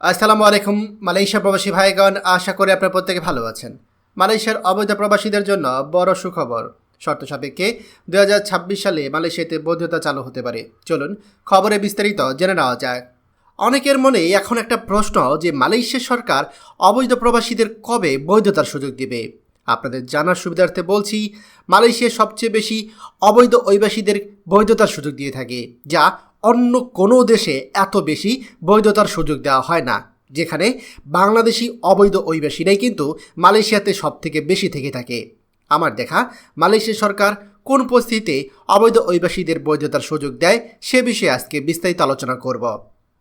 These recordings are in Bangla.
আসসালামু আলাইকুম, মালয়েশিয়া প্রবাসী ভাইগণ, আশা করি আপনার প্রত্যেকে ভালো আছেন। মালয়েশিয়ার অবৈধ প্রবাসীদের জন্য বড় সুখবর। শর্ত সাপেক্ষে দু হাজার ছাব্বিশ সালে মালয়েশিয়াতে বৈধতা চালু হতে পারে। চলুন খবরে বিস্তারিত জেনে নেওয়া যায় অনেকের মনে এখন একটা প্রশ্ন যে মালয়েশিয়া সরকার অবৈধ প্রবাসীদের কবে বৈধতার সুযোগ দিবে? আপনাদের জানার সুবিধার্থে বলছি মালয়েশিয়া সবচেয়ে বেশি অবৈধ অভিবাসীদের বৈধতার সুযোগ দিয়ে থাকে, যা অন্য কোনো দেশে এত বেশি বৈধতার সুযোগ দেওয়া হয় না, যেখানে বাংলাদেশি অবৈধ অভিবাসীরাই কিন্তু মালয়েশিয়াতে সব থেকে বেশি থেকে থাকে। আমার দেখা, মালয়েশিয়া সরকার কোন পরিস্থিতিতে অবৈধ অভিবাসীদের বৈধতার সুযোগ দেয় সে বিষয়ে আজকে বিস্তারিত আলোচনা করব।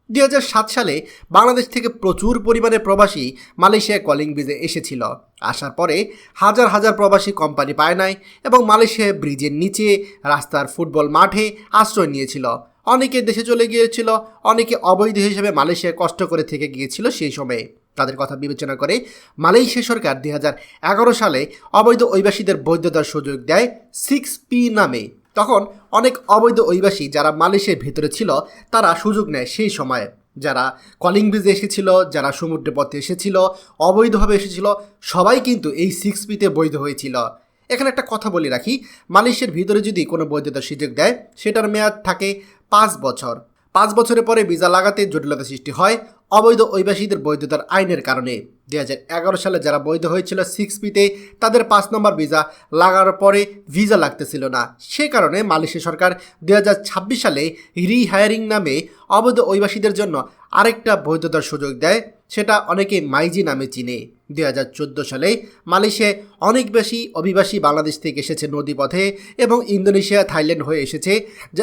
দুই হাজার সাত সালে বাংলাদেশ থেকে প্রচুর পরিমাণে প্রবাসী মালয়েশিয়া কলিং ব্রিজে এসেছিল। আসার পরে হাজার হাজার প্রবাসী কোম্পানি পায় নাই এবং মালয়েশিয়া ব্রিজের নিচে রাস্তার ফুটবল মাঠে আশ্রয় নিয়েছিল। অনেকে দেশে চলে গিয়েছিল, অনেকে অবৈধ হিসেবে মালয়েশিয়ায় কষ্ট করে থেকে গিয়েছিল সেই সময়ে। তাদের কথা বিবেচনা করে মালয়েশিয়া সরকার দুই এগারো সালে অবৈধ অভিবাসীদের বৈধতার সুযোগ দেয় সিক্স পি নামে। তখন অনেক অবৈধ অভিবাসী যারা মালয়েশিয়ার ভেতরে ছিল, তারা সুযোগ নেয় সেই সময়ে। যারা কলিং ব্রিজে এসেছিল, যারা সমুদ্র পথে এসেছিল, অবৈধভাবে এসেছিল, সবাই কিন্তু এই সিক্স পিতে বৈধ হয়েছিল। এখানে একটা কথা বলে রাখি, মালয়েশিয়ার ভিতরে যদি কোনো বৈধতার সুযোগ দেয়, সেটার মেয়াদ থাকে পাঁচ বছর। পাঁচ বছরের পরে ভিসা লাগাতে জটিলতা সৃষ্টি হয় অবৈধ অভিবাসীদের বৈধতার আইনের কারণে। দুই হাজার এগারো সালে যারা বৈধ হয়েছিল সিক্স পিতে তাদের পাঁচ নম্বর ভিসা লাগার পরে ভিসা লাগতেছিল না। সে কারণে মালয়েশিয়া সরকার দুই হাজার ছাব্বিশ সালে রিহায়ারিং নামে অবৈধ অভিবাসীদের জন্য আরেকটা বৈধতার সুযোগ দেয়। সেটা অনেকে মাইজি নামে চিনে। দুই হাজার চোদ্দ সালে মালয়েশিয়ায় অনেক বেশি অভিবাসী বাংলাদেশ থেকে এসেছে নদীপথে এবং ইন্দোনেশিয়া, থাইল্যান্ড হয়ে এসেছে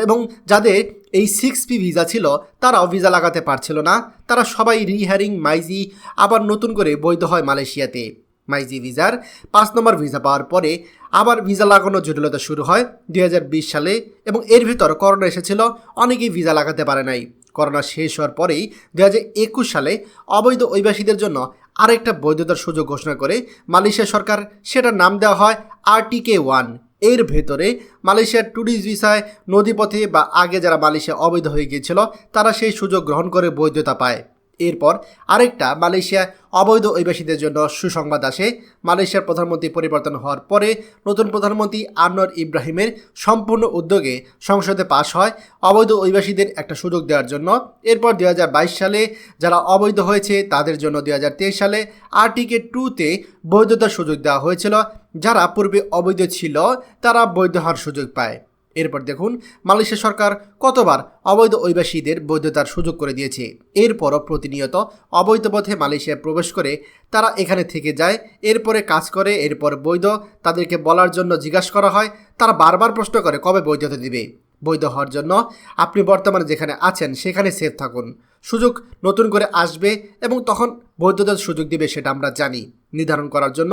এবং যাদের এই সিক্স পি ভিসা ছিল, তারাও ভিসা লাগাতে পারছিল না। তারা সবাই রিহ্যারিং মাইজি, আবার নতুন করে বৈধ হয় মালয়েশিয়াতে। মাইজি ভিসার পাঁচ নম্বর ভিসা পাওয়ার পরে আবার ভিসা লাগানোর জটিলতা শুরু হয় দুই হাজার বিশ সালে, এবং এর ভিতর করোনা এসেছিল, অনেকেই ভিসা লাগাতে পারে নাই। করোনা শেষ হওয়ার পরেই দু হাজার একুশ সালে অবৈধ অভিবাসীদের জন্য আরেকটা বৈধতার সুযোগ ঘোষণা করে মালয়েশিয়া সরকার সেটার নাম দেওয়া হয় আরটিকে ওয়ান। এর ভেতরে মালয়েশিয়ার ট্যুরিস্ট ভিসায় নদীপথে বা আগে যারা মালয়েশিয়া অবৈধ হয়ে গিয়েছিল, তারা সেই সুযোগ গ্রহণ করে বৈধতা পায়। এরপর আরেকটা মালয়েশিয়া অবৈধ অভিবাসীদের জন্য সুসংবাদ আসে। মালয়েশিয়ার প্রধানমন্ত্রী পরিবর্তন হওয়ার পরে নতুন প্রধানমন্ত্রী আনোয়ার ইব্রাহিমের সম্পূর্ণ উদ্যোগে সংসদে পাশ হয় অবৈধ অভিবাসীদের একটা সুযোগ দেওয়ার জন্য। এরপর দুই হাজার বাইশ সালে যারা অবৈধ হয়েছে তাদের জন্য দু হাজার তেইশ সালে আর্টিকে টুতে বৈধতার সুযোগ দেওয়া হয়েছিল। যারা পূর্বে অবৈধ ছিল তারা বৈধ হওয়ার সুযোগ পায়। এরপর দেখুন, মালয়েশিয়া সরকার কতবার অবৈধ অভিবাসীদের বৈধতার সুযোগ করে দিয়েছে। এরপরও প্রতিনিয়ত অবৈধ পথে মালয়েশিয়ায় প্রবেশ করে তারা এখানে থেকে যায়, এরপরে কাজ করে, এরপর বৈধ। তাদেরকে বলার জন্য জিজ্ঞাসা করা হয়, তারা বারবার প্রশ্ন করে, কবে বৈধতা দিবে? বৈধ হওয়ার জন্য আপনি বর্তমানে যেখানে আছেন, সেখানে সেফ থাকুন। সুযোগ নতুন করে আসবে এবং তখন বৈধতার সুযোগ দিবে, সেটা আমরা জানি। নির্ধারণ করার জন্য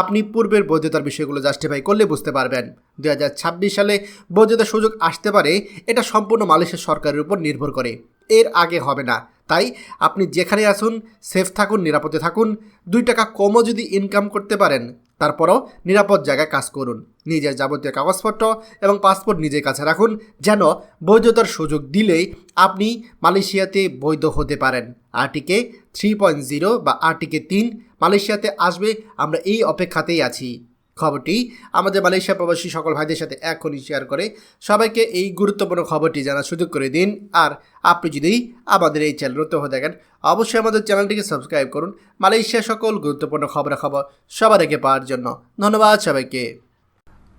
আপনি পূর্বের বৈধতার বিষয়গুলো জাস্টিফাই করলে বুঝতে পারবেন। দু হাজার ছাব্বিশ সালে বৈধতার সুযোগ আসতে পারে, এটা সম্পূর্ণ মালয়েশিয়া সরকারের উপর নির্ভর করে। এর আগে হবে না। তাই আপনি যেখানে আসুন সেফ থাকুন, নিরাপদে থাকুন। দুই টাকা কমও যদি ইনকাম করতে পারেন, তারপরও নিরাপদ জায়গায় কাজ করুন। নিজের যাবতীয় কাগজপত্র এবং পাসপোর্ট নিজের কাছে রাখুন, যেন বৈধতার সুযোগ দিলেই আপনি মালয়েশিয়াতে বৈধ হতে পারেন। আরটিকে থ্রি পয়েন্ট জিরো বা আরটিকে তিন মালয়েশিয়াতে আসবে। আমরা এই অপেক্ষাতেই আছি। খবরটি আমাদের মালয়েশিয়া প্রবাসী সকল ভাইদের সাথে এখনই শেয়ার করে। সবাইকে এই গুরুত্বপূর্ণ খবরটি জানার সুযোগ করে দিন। আর আপনি যদি আমাদের এই চ্যানেল নতুন হয়ে থাকেন, অবশ্যই আমাদের চ্যানেলটিকে সাবস্ক্রাইব করুন। মালয়েশিয়া সকল গুরুত্বপূর্ণ খবরাখবর সবার আগে পাওয়ার জন্য। ধন্যবাদ সবাইকে।